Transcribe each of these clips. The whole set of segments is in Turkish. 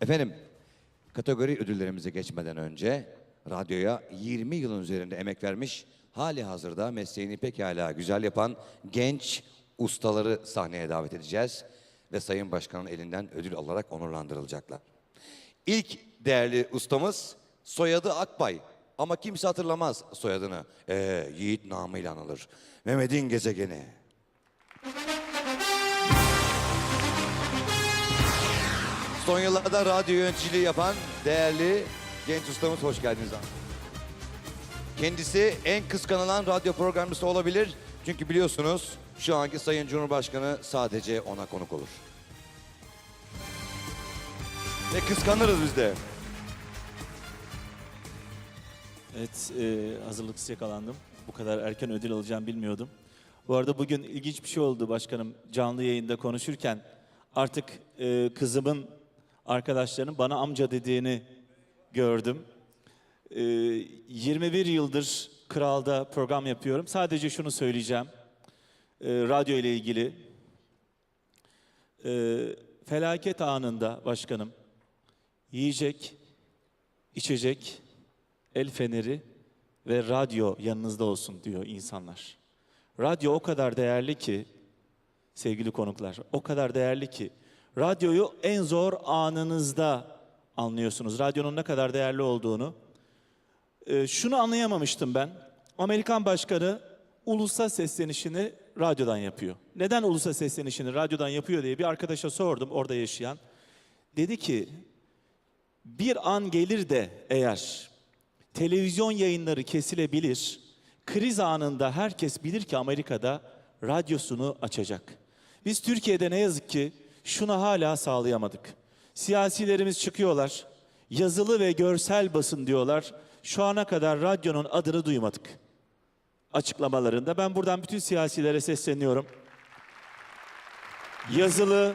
Efendim, kategori ödüllerimize geçmeden önce radyoya 20 yılın üzerinde emek vermiş, hali hazırda mesleğini pekala güzel yapan genç ustaları sahneye davet edeceğiz. Ve Sayın Başkan'ın elinden ödül alarak onurlandırılacaklar. İlk değerli ustamız soyadı Akbay. Ama kimse hatırlamaz soyadını. Ee, Yiğit namıyla anılır. Mehmet'in gezegeni. Son yıllarda radyo yöneticiliği yapan değerli genç ustamız hoş geldiniz. Kendisi en kıskanılan radyo programcısı olabilir. Çünkü biliyorsunuz şu anki Sayın Cumhurbaşkanı sadece ona konuk olur. Ve kıskanırız biz de. Evet, e, hazırlıksız yakalandım. Bu kadar erken ödül alacağımı bilmiyordum. Bu arada bugün ilginç bir şey oldu başkanım. Canlı yayında konuşurken artık e, kızımın arkadaşlarının bana amca dediğini gördüm. E, 21 yıldır Kral'da program yapıyorum. Sadece şunu söyleyeceğim. E, radyo ile ilgili. E, felaket anında başkanım yiyecek, içecek, el feneri ve radyo yanınızda olsun diyor insanlar. Radyo o kadar değerli ki sevgili konuklar, o kadar değerli ki radyoyu en zor anınızda anlıyorsunuz. Radyonun ne kadar değerli olduğunu. Ee, şunu anlayamamıştım ben. Amerikan başkanı ulusa seslenişini radyodan yapıyor. Neden ulusa seslenişini radyodan yapıyor diye bir arkadaşa sordum orada yaşayan. Dedi ki bir an gelir de eğer televizyon yayınları kesilebilir, kriz anında herkes bilir ki Amerika'da radyosunu açacak. Biz Türkiye'de ne yazık ki şunu hala sağlayamadık. Siyasilerimiz çıkıyorlar, yazılı ve görsel basın diyorlar. Şu ana kadar radyonun adını duymadık açıklamalarında. Ben buradan bütün siyasilere sesleniyorum. Yazılı,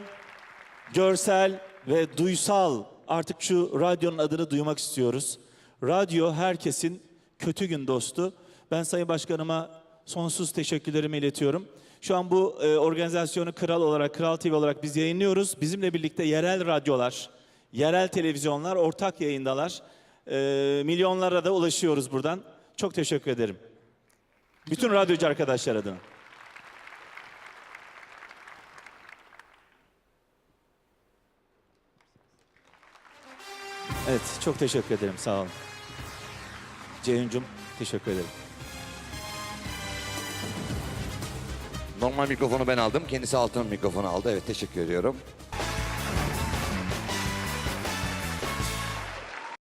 görsel ve duysal artık şu radyonun adını duymak istiyoruz. Radyo herkesin kötü gün dostu. Ben Sayın Başkanıma sonsuz teşekkürlerimi iletiyorum. Şu an bu e, organizasyonu Kral olarak, Kral TV olarak biz yayınlıyoruz. Bizimle birlikte yerel radyolar, yerel televizyonlar ortak yayındalar. E, milyonlara da ulaşıyoruz buradan. Çok teşekkür ederim. Bütün radyocu arkadaşlar adına. Evet, çok teşekkür ederim. Sağ olun. Ceyhun'cum teşekkür ederim. Normal mikrofonu ben aldım. Kendisi altın mikrofonu aldı. Evet teşekkür ediyorum.